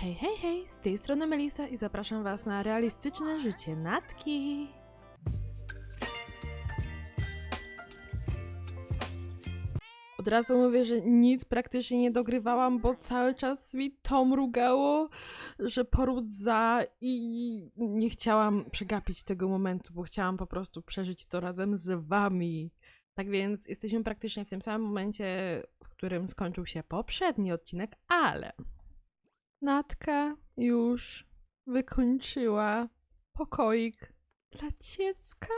Hej, hej, hej, z tej strony Melisa i zapraszam Was na realistyczne życie Natki. Od razu mówię, że nic praktycznie nie dogrywałam, bo cały czas mi to mrugało, że poród za i nie chciałam przegapić tego momentu, bo chciałam po prostu przeżyć to razem z Wami. Tak więc jesteśmy praktycznie w tym samym momencie, w którym skończył się poprzedni odcinek, ale Natka już wykończyła pokoik dla dziecka.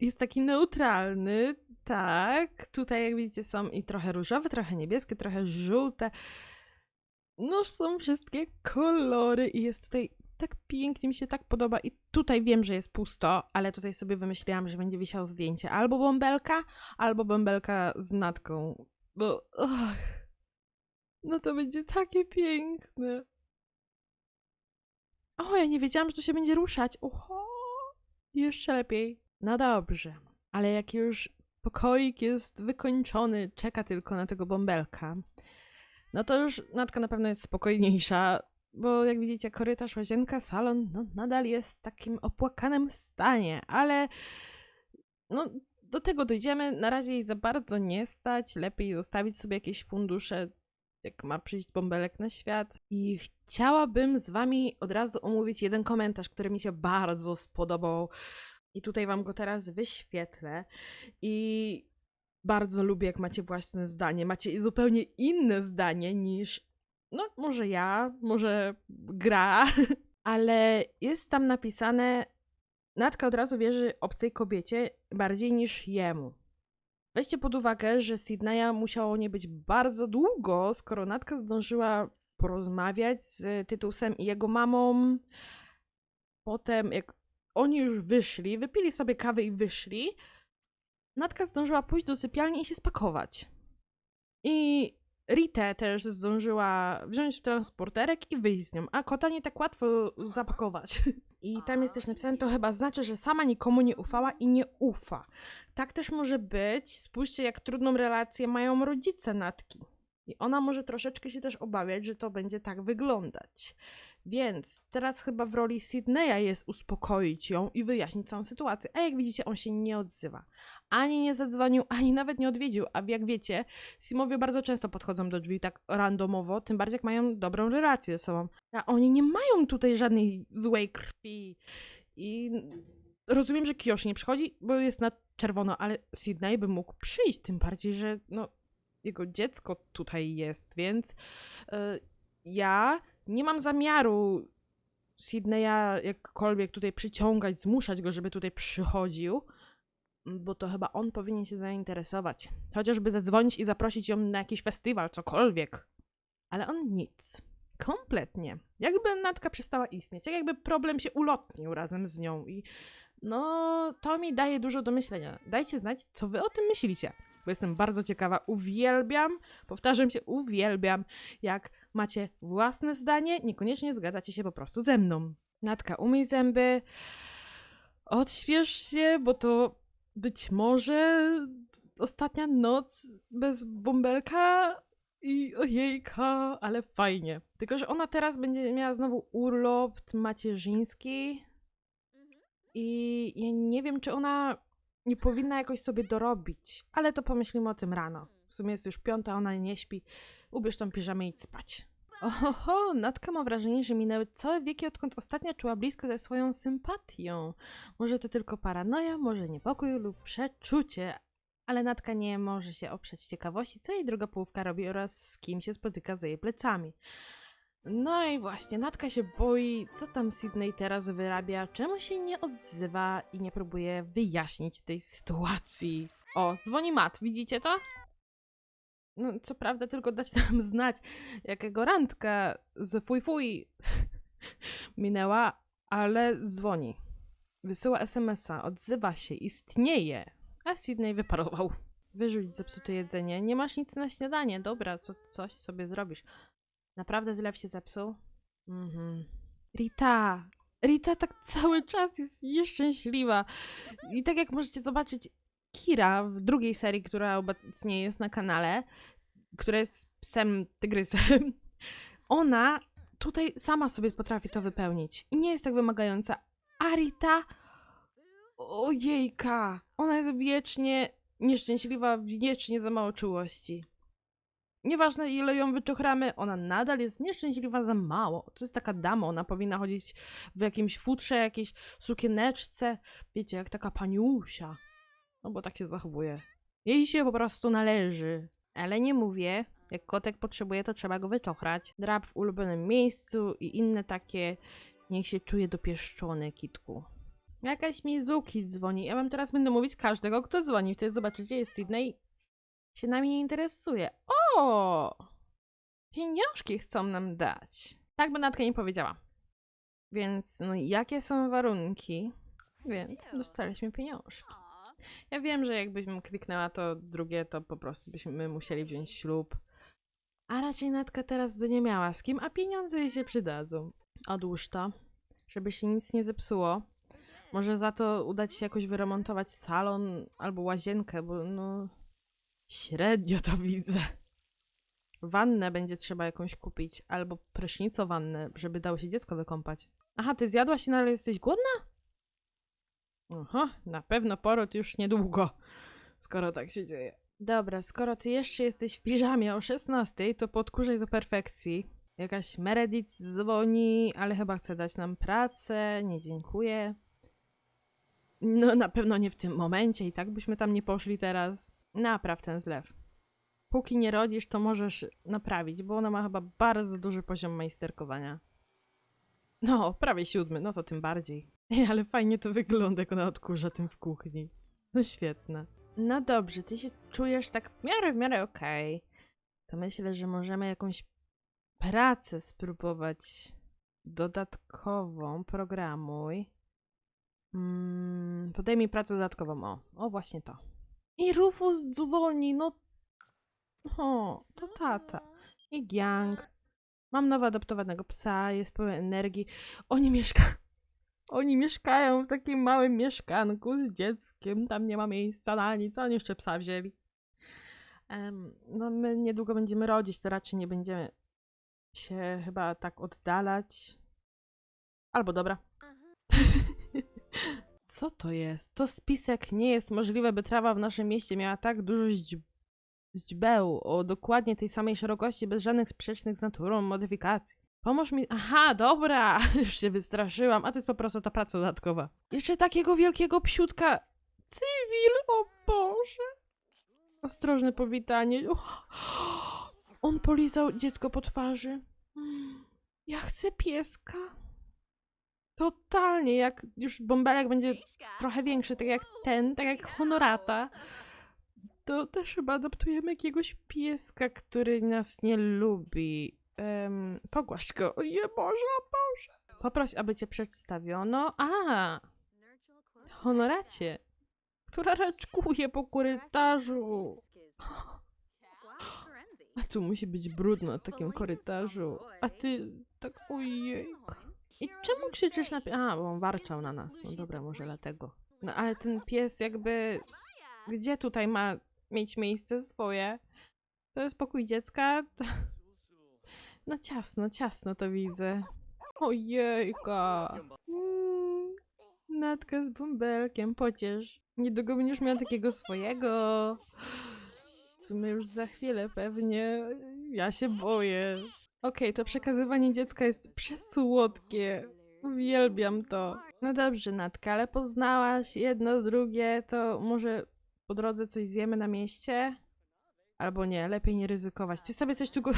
Jest taki neutralny, tak. Tutaj, jak widzicie, są i trochę różowe, trochę niebieskie, trochę żółte. No, są wszystkie kolory i jest tutaj tak pięknie, mi się tak podoba. I tutaj wiem, że jest pusto, ale tutaj sobie wymyśliłam, że będzie wisiało zdjęcie albo bąbelka, albo bąbelka z natką. Bo. No to będzie takie piękne. O, ja nie wiedziałam, że to się będzie ruszać. Oho, jeszcze lepiej. No dobrze, ale jak już pokoik jest wykończony, czeka tylko na tego bąbelka, no to już Natka na pewno jest spokojniejsza, bo jak widzicie, korytarz, łazienka, salon, no nadal jest w takim opłakanym stanie, ale no do tego dojdziemy. Na razie jej za bardzo nie stać. Lepiej zostawić sobie jakieś fundusze, jak ma przyjść bąbelek na świat. I chciałabym z wami od razu omówić jeden komentarz, który mi się bardzo spodobał. I tutaj wam go teraz wyświetlę. I bardzo lubię, jak macie własne zdanie. Macie zupełnie inne zdanie niż, no, może ja, może gra, ale jest tam napisane: Natka od razu wierzy obcej kobiecie bardziej niż jemu. Weźcie pod uwagę, że Sydneya musiało nie być bardzo długo, skoro Natka zdążyła porozmawiać z Tytusem i jego mamą. Potem, jak oni już wyszli, wypili sobie kawę i wyszli, Natka zdążyła pójść do sypialni i się spakować. I Ritę też zdążyła wziąć w transporterek i wyjść z nią, a kota nie tak łatwo zapakować. I tam jest też napisane, to chyba znaczy, że sama nikomu nie ufała i nie ufa. Tak też może być. Spójrzcie, jak trudną relację mają rodzice Natki. I ona może troszeczkę się też obawiać, że to będzie tak wyglądać. Więc teraz chyba w roli Sydneya jest uspokoić ją i wyjaśnić całą sytuację. A jak widzicie, on się nie odzywa. Ani nie zadzwonił, ani nawet nie odwiedził. A jak wiecie, Simowie bardzo często podchodzą do drzwi tak randomowo, tym bardziej jak mają dobrą relację ze sobą. A oni nie mają tutaj żadnej złej krwi. I rozumiem, że Kiyoshi nie przychodzi, bo jest na czerwono, ale Sydney by mógł przyjść, tym bardziej, że no, jego dziecko tutaj jest, więc yy, ja nie mam zamiaru Sydneya jakkolwiek tutaj przyciągać, zmuszać go, żeby tutaj przychodził, bo to chyba on powinien się zainteresować. Chociażby zadzwonić i zaprosić ją na jakiś festiwal, cokolwiek. Ale on nic. Kompletnie. Jakby Natka przestała istnieć, jak jakby problem się ulotnił razem z nią i no, to mi daje dużo do myślenia. Dajcie znać, co wy o tym myślicie, bo jestem bardzo ciekawa. Uwielbiam, powtarzam się, uwielbiam, jak macie własne zdanie, niekoniecznie zgadzacie się po prostu ze mną. Natka, umyj zęby, odśwież się, bo to być może ostatnia noc bez bąbelka i ojejka, ale fajnie. Tylko, że ona teraz będzie miała znowu urlop macierzyński i ja nie wiem, czy ona nie powinna jakoś sobie dorobić, ale to pomyślimy o tym rano. W sumie jest już piąta, ona nie śpi. Ubierz tą piżamę i idź spać. Oho, Natka ma wrażenie, że minęły całe wieki, odkąd ostatnio czuła blisko ze swoją sympatią. Może to tylko paranoja, może niepokój lub przeczucie, ale Natka nie może się oprzeć ciekawości, co jej druga połówka robi oraz z kim się spotyka za jej plecami. No i właśnie, Natka się boi, co tam Sydney teraz wyrabia, czemu się nie odzywa i nie próbuje wyjaśnić tej sytuacji. O, dzwoni Mat, widzicie to? No, co prawda tylko dać nam znać, jakiego randka z fuj fuj minęła, ale dzwoni. Wysyła SMS-a, odzywa się, istnieje. A Sydney wyparował. Wyrzuć zepsute jedzenie. Nie masz nic na śniadanie. Dobra, co, coś sobie zrobisz. Naprawdę zlew się zepsuł? Mhm. Rita! Rita tak cały czas jest nieszczęśliwa. I tak jak możecie zobaczyć, Kira w drugiej serii, która obecnie jest na kanale, która jest psem tygrysem, ona tutaj sama sobie potrafi to wypełnić i nie jest tak wymagająca. Arita, ojejka, ona jest wiecznie nieszczęśliwa, wiecznie za mało czułości. Nieważne ile ją wyczochramy, ona nadal jest nieszczęśliwa za mało. To jest taka dama, ona powinna chodzić w jakimś futrze, jakiejś sukieneczce, wiecie, jak taka paniusia. No bo tak się zachowuje. Jej się po prostu należy. Ale nie mówię, jak kotek potrzebuje, to trzeba go wyczochrać. Drap w ulubionym miejscu i inne takie. Niech się czuje dopieszczony, kitku. Jakaś Mizuki dzwoni. Ja wam teraz będę mówić każdego, kto dzwoni. Wtedy zobaczycie, jest Sydney. Się nami nie interesuje. O! Pieniążki chcą nam dać. Tak by Natka nie powiedziała. Więc, no, jakie są warunki? Więc dostaliśmy pieniążki. Ja wiem, że jakbyśmy kliknęła to drugie, to po prostu byśmy musieli wziąć ślub. A raczej Natka teraz by nie miała z kim, a pieniądze jej się przydadzą. Odłóż to, żeby się nic nie zepsuło. Może za to uda ci się jakoś wyremontować salon albo łazienkę, bo no średnio to widzę. Wannę będzie trzeba jakąś kupić, albo prysznicowannę, żeby dało się dziecko wykąpać. Aha, ty zjadłaś i nadal jesteś głodna? Aha, na pewno poród już niedługo, skoro tak się dzieje. Dobra, skoro ty jeszcze jesteś w piżamie o 16, to podkurzaj do perfekcji. Jakaś Meredith dzwoni, ale chyba chce dać nam pracę, nie dziękuję. No na pewno nie w tym momencie i tak byśmy tam nie poszli teraz. Napraw ten zlew. Póki nie rodzisz, to możesz naprawić, bo ona ma chyba bardzo duży poziom majsterkowania. No, prawie siódmy, no to tym bardziej. Ej, ale fajnie to wygląda, jak ona odkurza tym w kuchni. No świetne. No dobrze, ty się czujesz tak w miarę, w miarę okej. To myślę, że możemy jakąś pracę spróbować dodatkową. Programuj. Mm, podejmij pracę dodatkową. O, o właśnie to. I Rufus dzwoni, no. O, to tata. I Giang. Mam nowo adoptowanego psa, jest pełen energii. Oni mieszka... Oni mieszkają w takim małym mieszkanku z dzieckiem. Tam nie ma miejsca na nic. Oni jeszcze psa wzięli. Em, no my niedługo będziemy rodzić, to raczej nie będziemy się chyba tak oddalać. Albo dobra. Co to jest? To spisek nie jest możliwe, by trawa w naszym mieście miała tak dużo źdź- źdźbeł o dokładnie tej samej szerokości, bez żadnych sprzecznych z naturą modyfikacji. Pomóż mi. Aha, dobra, już się wystraszyłam, a to jest po prostu ta praca dodatkowa. Jeszcze takiego wielkiego psiutka. Cywil, o Boże. Ostrożne powitanie. On polizał dziecko po twarzy. Mm, Ja chcę pieska. Totalnie, jak już bąbelek będzie trochę większy, tak jak ten, tak jak honorata, to też chyba adoptujemy jakiegoś pieska, który nas nie lubi. Um, pogłasz go. O je Boże, Boże. Poproś, aby cię przedstawiono. A, honoracie, która raczkuje po korytarzu. A tu musi być brudno na takim korytarzu. A ty tak ojej. I czemu krzyczysz na A, bo on warczał na nas. No dobra, może dlatego. No ale ten pies jakby... Gdzie tutaj ma mieć miejsce swoje? To jest pokój dziecka? To... No ciasno, ciasno to widzę. Ojejka. Mm, natka z bąbelkiem, pociesz. Niedługo będziesz miał takiego swojego. W sumie już za chwilę pewnie. Ja się boję. Okej, to przekazywanie dziecka jest przesłodkie. Uwielbiam to. No dobrze, Natka, ale poznałaś jedno, drugie, to może po drodze coś zjemy na mieście? Albo nie, lepiej nie ryzykować. Ty sobie coś tu go...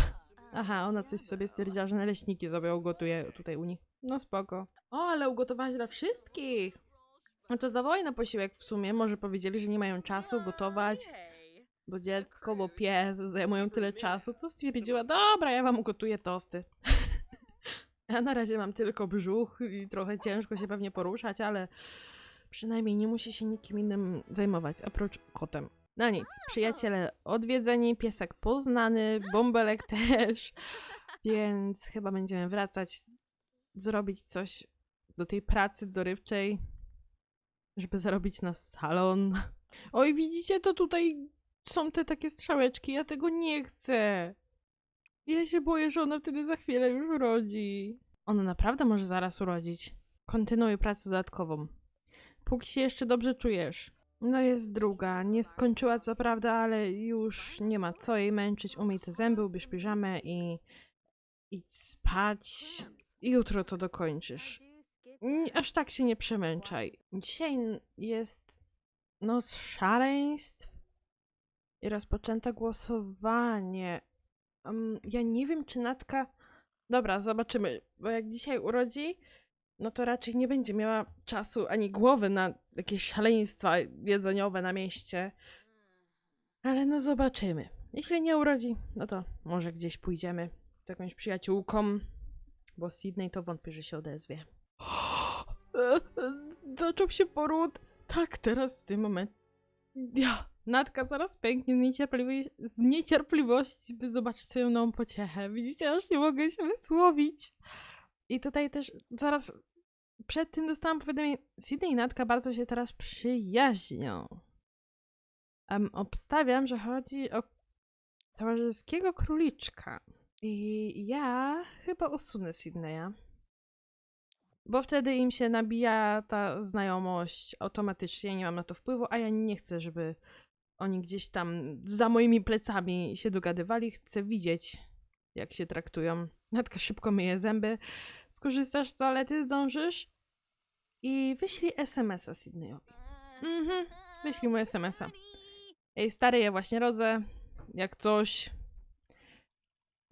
Aha, ona coś sobie stwierdziła, że naleśniki sobie ugotuje tutaj u nich. No spoko. O, ale ugotowałaś dla wszystkich! No to zawołaj na posiłek w sumie. Może powiedzieli, że nie mają czasu gotować bo dziecko, bo pies zajmują tyle czasu, co stwierdziła, dobra, ja wam ugotuję tosty. Ja na razie mam tylko brzuch i trochę ciężko się pewnie poruszać, ale przynajmniej nie musi się nikim innym zajmować, oprócz kotem. No nic, przyjaciele odwiedzeni, piesek poznany, bąbelek też, więc chyba będziemy wracać, zrobić coś do tej pracy dorywczej, żeby zarobić na salon. Oj, widzicie, to tutaj są te takie strzałeczki, ja tego nie chcę. Ja się boję, że ona wtedy za chwilę już urodzi. Ona naprawdę może zaraz urodzić. Kontynuuj pracę dodatkową. Póki się jeszcze dobrze czujesz. No jest druga. Nie skończyła co prawda, ale już nie ma co jej męczyć. Umyj te zęby, ubierz piżamę i idź spać. Jutro to dokończysz. Aż tak się nie przemęczaj. Dzisiaj jest noc szaleństw i rozpoczęto głosowanie. Em, ja nie wiem, czy Natka... Dobra, zobaczymy, bo jak dzisiaj urodzi, no to raczej nie będzie miała czasu ani głowy na jakieś szaleństwa jedzeniowe na mieście. Ale no zobaczymy. Jeśli nie urodzi, no to może gdzieś pójdziemy z jakąś przyjaciółką, bo Sydney to wątpię, że się odezwie. Zaczął się poród. Tak, teraz w tym momencie. Ja, Natka zaraz pęknie z niecierpliwości, z niecierpliwości, by zobaczyć swoją nową pociechę. Widzicie, aż nie mogę się wysłowić. I tutaj też zaraz przed tym dostałam powiadomienie, Sydney i Natka bardzo się teraz przyjaźnią. Em, obstawiam, że chodzi o towarzyskiego króliczka. I ja chyba usunę Sydneya. Bo wtedy im się nabija ta znajomość automatycznie, nie mam na to wpływu, a ja nie chcę, żeby oni gdzieś tam za moimi plecami się dogadywali. Chcę widzieć, jak się traktują. Natka szybko myje zęby. Skorzystasz z toalety, zdążysz? I wyślij SMS-a Sydneyowi. Mhm, wyślij mu SMS-a. Ej, stary, ja właśnie rodzę. Jak coś.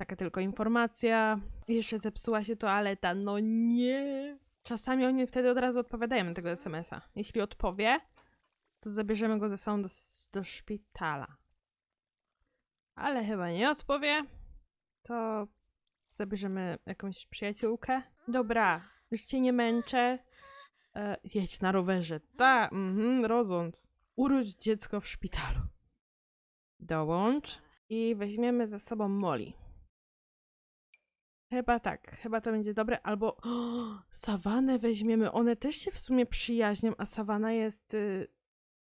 Taka tylko informacja. Jeszcze zepsuła się toaleta. No nie. Czasami oni wtedy od razu odpowiadają na tego SMS-a. Jeśli odpowie, to zabierzemy go ze sobą do, do szpitala. Ale chyba nie odpowie, to zabierzemy jakąś przyjaciółkę. Dobra, już cię nie męczę. E, jedź na rowerze. Ta, mhm, rodząc. Urodź dziecko w szpitalu. Dołącz i weźmiemy ze sobą Molly. Chyba tak, chyba to będzie dobre. Albo o, Sawanę weźmiemy. One też się w sumie przyjaźnią, a Sawana jest y,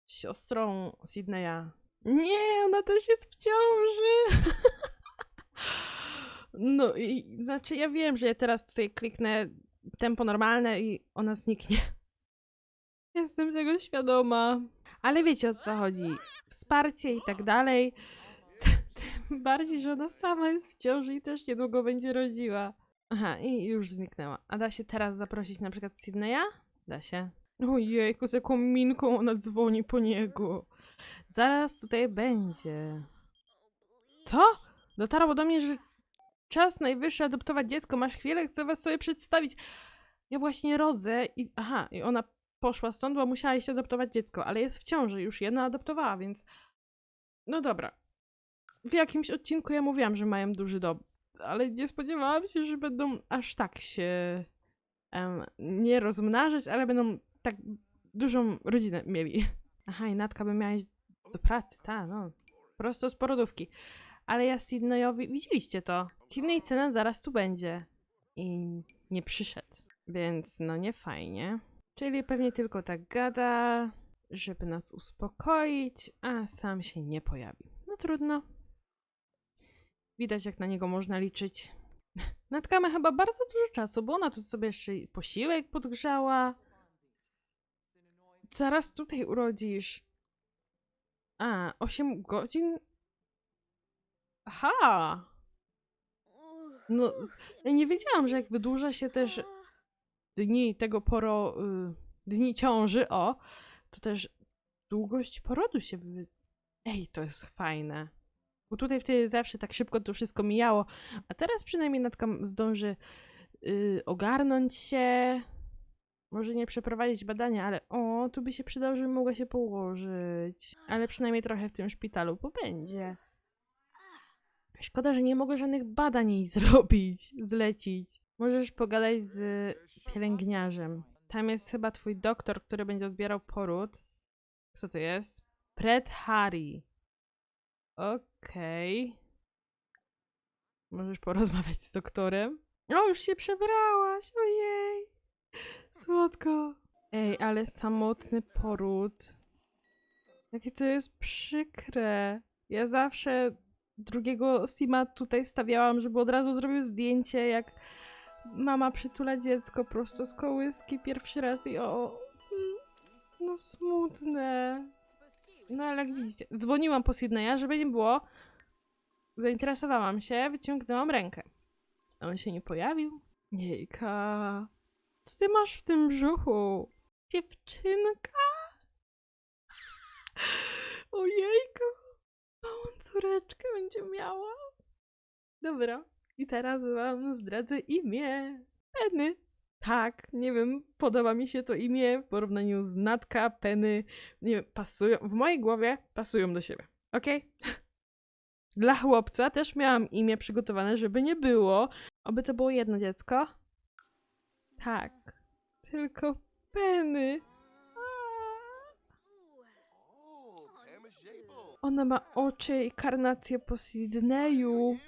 siostrą Sydneya. Nie, ona też jest w ciąży. No i znaczy ja wiem, że ja teraz tutaj kliknę tempo normalne i ona zniknie. Jestem tego świadoma. Ale wiecie o co chodzi. Wsparcie i tak dalej. Tym bardziej, że ona sama jest w ciąży i też niedługo będzie rodziła. Aha, i już zniknęła. A da się teraz zaprosić na przykład Sydneya? Da się. Ojejku, z jaką minką ona dzwoni po niego. Zaraz tutaj będzie. Co? Dotarło do mnie, że czas najwyższy adoptować dziecko. Masz chwilę? Chcę was sobie przedstawić. Ja właśnie rodzę i... Aha, i ona poszła stąd, bo musiała iść adoptować dziecko, ale jest w ciąży. Już jedno adoptowała, więc... No dobra. W jakimś odcinku ja mówiłam, że mają duży dom, ale nie spodziewałam się, że będą aż tak się em, nie rozmnażać, ale będą tak dużą rodzinę mieli. Aha, i Natka by miała iść do pracy, ta, no. Prosto z porodówki. Ale ja Sydneyowi, widzieliście to? Sydney cena zaraz tu będzie. I nie przyszedł. Więc no nie fajnie. Czyli pewnie tylko tak gada, żeby nas uspokoić, a sam się nie pojawi. No trudno. Widać, jak na niego można liczyć. Natka ma chyba bardzo dużo czasu, bo ona tu sobie jeszcze posiłek podgrzała. Zaraz tutaj urodzisz. A, 8 godzin? Aha! No, ja nie wiedziałam, że jak wydłuża się też dni tego poro... Y, dni ciąży, o, to też długość porodu się... Wy... Ej, to jest fajne. Bo tutaj wtedy zawsze tak szybko to wszystko mijało, a teraz przynajmniej Natka zdąży y, ogarnąć się, może nie przeprowadzić badania, ale o, tu by się przydało, żeby mogła się położyć. Ale przynajmniej trochę w tym szpitalu pobędzie. Szkoda, że nie mogę żadnych badań jej zrobić, zlecić. Możesz pogadać z pielęgniarzem. Tam jest chyba twój doktor, który będzie odbierał poród. Kto to jest? Pret Harry. Okej. Możesz porozmawiać z doktorem. O, już się przebrałaś, ojej. Słodko. Ej, ale samotny poród. Jakie to jest przykre. Ja zawsze drugiego Sima tutaj stawiałam, żeby od razu zrobił zdjęcie, jak mama przytula dziecko prosto z kołyski pierwszy raz i o... mm, No smutne. No ale jak widzicie, dzwoniłam po Sydneya, żeby nie było. Zainteresowałam się, wyciągnęłam rękę. On się nie pojawił. Jejka. Co ty masz w tym brzuchu? Dziewczynka? Ojejku. Córeczkę będzie miała. Dobra. I teraz wam zdradzę imię. Penny. Tak, nie wiem, podoba mi się to imię w porównaniu z Natka, Penny. Nie wiem, pasują, w mojej głowie pasują do siebie. Okej? Dla chłopca też miałam imię przygotowane, żeby nie było. Oby to było jedno dziecko. Tak. Tylko Penny. Ona ma oczy i karnację po Sydneyu.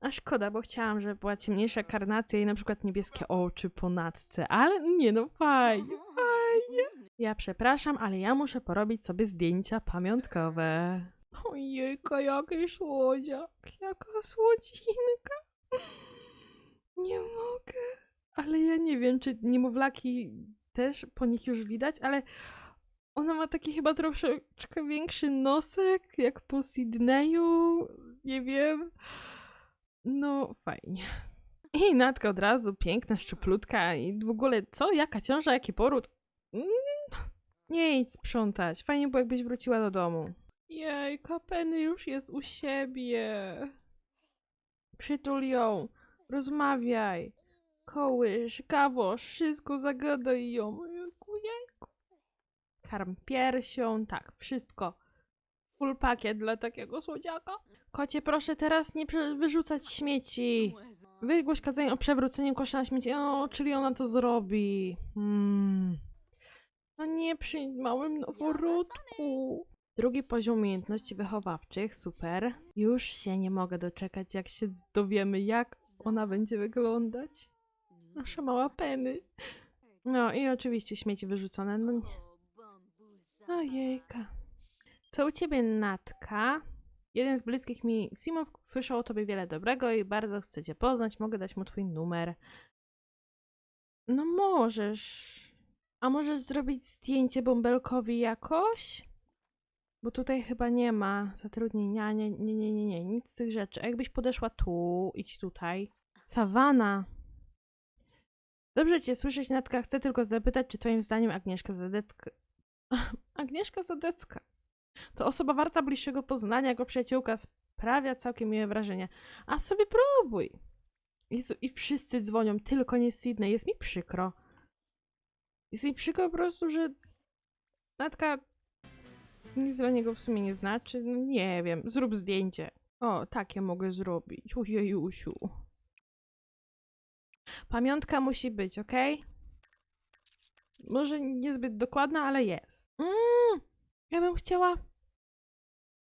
A szkoda, bo chciałam, żeby była ciemniejsza karnacja i na przykład niebieskie oczy po natce, ale nie no, fajnie, fajnie. Ja przepraszam, ale ja muszę porobić sobie zdjęcia pamiątkowe. Ojejka, jaki słodziak, jaka słodzinka. Nie mogę. Ale ja nie wiem, czy niemowlaki też po nich już widać, ale ona ma taki chyba troszeczkę większy nosek, jak po Sydneyu. Nie wiem. No, fajnie. I Natka od razu, piękna, szczuplutka i w ogóle co? Jaka ciąża, jaki poród? Mm, Nie idź sprzątać. Fajnie było, jakbyś wróciła do domu. Jej, Penny już jest u siebie. Przytul ją, rozmawiaj. Kołysz, kawosz, wszystko zagadaj ją. Karm piersią, tak, wszystko. Full pakiet dla takiego słodziaka. Kocie, proszę teraz nie wyrzucać śmieci. Wygłoś kazanie o przewróceniu kosza na śmieci. O, czyli ona to zrobi. Hmm. No nie przy małym noworodku. Drugi poziom umiejętności wychowawczych, super. Już się nie mogę doczekać, jak się dowiemy, jak ona będzie wyglądać. Nasza mała Penny. No i oczywiście śmieci wyrzucone. No nie. Ojejka. Co u ciebie, Natka? Jeden z bliskich mi Simów słyszał o tobie wiele dobrego i bardzo chce cię poznać. Mogę dać mu twój numer. No możesz. A możesz zrobić zdjęcie bąbelkowi jakoś? Bo tutaj chyba nie ma zatrudnienia. Nie, nie, nie, nie, nie. Nic z tych rzeczy. A jakbyś podeszła tu, idź tutaj. Sawana. Dobrze cię słyszeć, Natka. Chcę tylko zapytać, czy twoim zdaniem Agnieszka Zadecka... Agnieszka Zadecka to osoba warta bliższego poznania jako przyjaciółka sprawia całkiem miłe wrażenie. A sobie próbuj. Jezu, i wszyscy dzwonią, tylko nie Sydney. Jest mi przykro. Jest mi przykro po prostu, że Natka nic dla niego w sumie nie znaczy. No nie wiem, zrób zdjęcie. O, takie mogę zrobić. Ujejusiu. Pamiątka musi być, ok? Może niezbyt dokładna, ale jest. Mm, ja bym chciała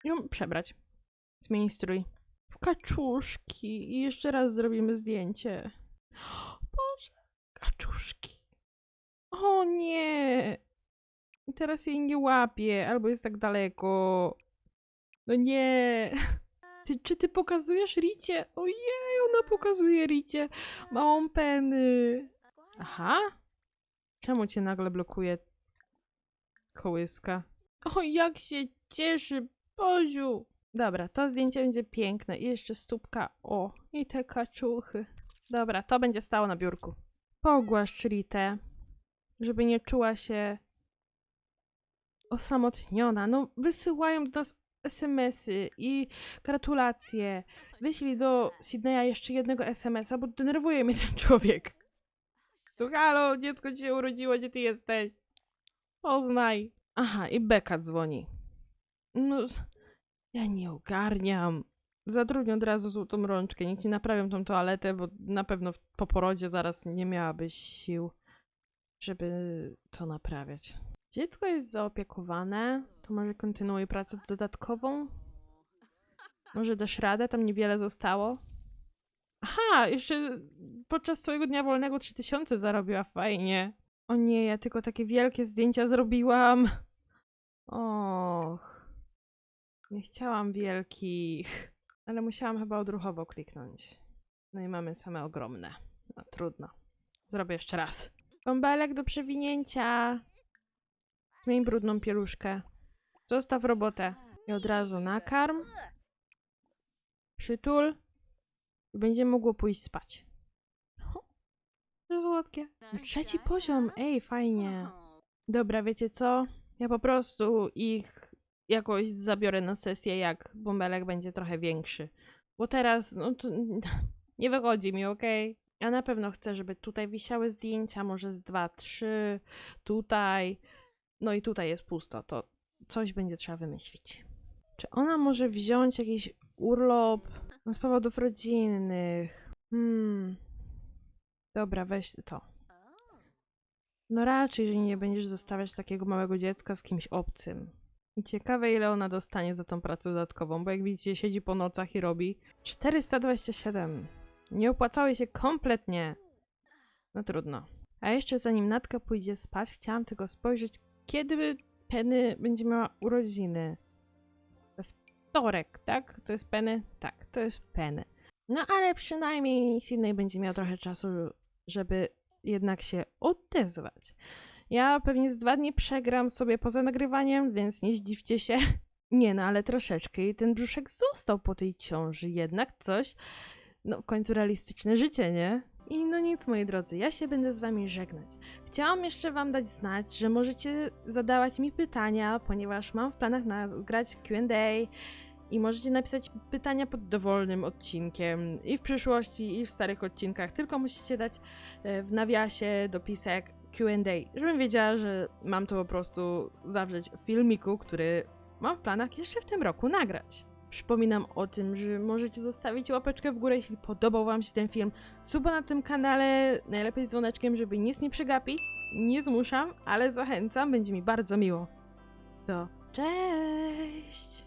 ją przebrać. Zmienić strój. W kaczuszki. I jeszcze raz zrobimy zdjęcie. Boże, kaczuszki. O nie. I Teraz jej nie łapię, albo jest tak daleko. No nie. Ty, czy ty pokazujesz Ricie? Ojej, ona pokazuje Ricie. Małą Penny. Aha. Czemu cię nagle blokuje kołyska? O, jak się cieszy, Boziu! Dobra, to zdjęcie będzie piękne. I jeszcze stópka. O, i te kaczuchy. Dobra, to będzie stało na biurku. Pogłaszcz Ritę, żeby nie czuła się osamotniona. No, wysyłają do nas SMS-y i gratulacje. Wyślij do Sydneya jeszcze jednego SMS-a, bo denerwuje mnie ten człowiek. Tu halo, dziecko ci się urodziło, gdzie ty jesteś? Poznaj. Aha, i Beka dzwoni. No, ja nie ogarniam. Zatrudnię od razu złotą rączkę. Niech ci naprawią tą toaletę, bo na pewno po porodzie zaraz nie miałabyś sił, żeby to naprawiać. Dziecko jest zaopiekowane. To może kontynuuj pracę dodatkową? Może dasz radę? Tam niewiele zostało. Aha, jeszcze podczas swojego dnia wolnego 3000 zarobiła. Fajnie. O nie, ja tylko takie wielkie zdjęcia zrobiłam. Och. Nie chciałam wielkich, ale musiałam chyba odruchowo kliknąć. No i mamy same ogromne. No trudno. Zrobię jeszcze raz. Bąbelek do przewinięcia. Miej brudną pieluszkę. Zostaw robotę. I od razu nakarm. Przytul. I będzie mogło pójść spać. Ho, To słodkie. No, trzeci poziom. Ej, fajnie. Dobra, wiecie co? Ja po prostu ich jakoś zabiorę na sesję, jak bąbelek będzie trochę większy. Bo teraz, no to nie wychodzi mi, okej? Ja na pewno chcę, żeby tutaj wisiały zdjęcia, może z dwa, trzy, tutaj. No i tutaj jest pusto, to coś będzie trzeba wymyślić. Czy ona może wziąć jakiś urlop no, z powodów rodzinnych? Hmm. Dobra, weź to. No raczej, że nie będziesz zostawiać takiego małego dziecka z kimś obcym. I ciekawe, ile ona dostanie za tą pracę dodatkową, bo jak widzicie, siedzi po nocach i robi 427. Nie opłacały się kompletnie. No trudno. A jeszcze zanim Natka pójdzie spać, chciałam tylko spojrzeć, kiedy Penny będzie miała urodziny. Wtorek, tak? To jest Penny? Tak, to jest Penny. No ale przynajmniej Sydney będzie miał trochę czasu, żeby jednak się odezwać. Ja pewnie z dwa dni przegram sobie poza nagrywaniem, więc nie zdziwcie się. Nie no, ale troszeczkę i ten brzuszek został po tej ciąży. Jednak coś, no w końcu realistyczne życie, nie? I no nic, moi drodzy, ja się będę z wami żegnać. Chciałam jeszcze wam dać znać, że możecie zadawać mi pytania, ponieważ mam w planach nagrać Q&A i możecie napisać pytania pod dowolnym odcinkiem i w przyszłości, i w starych odcinkach, tylko musicie dać e, w nawiasie dopisek Q&A, żebym wiedziała, że mam to po prostu zawrzeć w filmiku, który mam w planach jeszcze w tym roku nagrać. Przypominam o tym, że możecie zostawić łapeczkę w górę, jeśli podobał wam się ten film, suba na tym kanale, najlepiej z dzwoneczkiem, żeby nic nie przegapić. Nie zmuszam, ale zachęcam, będzie mi bardzo miło. To cześć!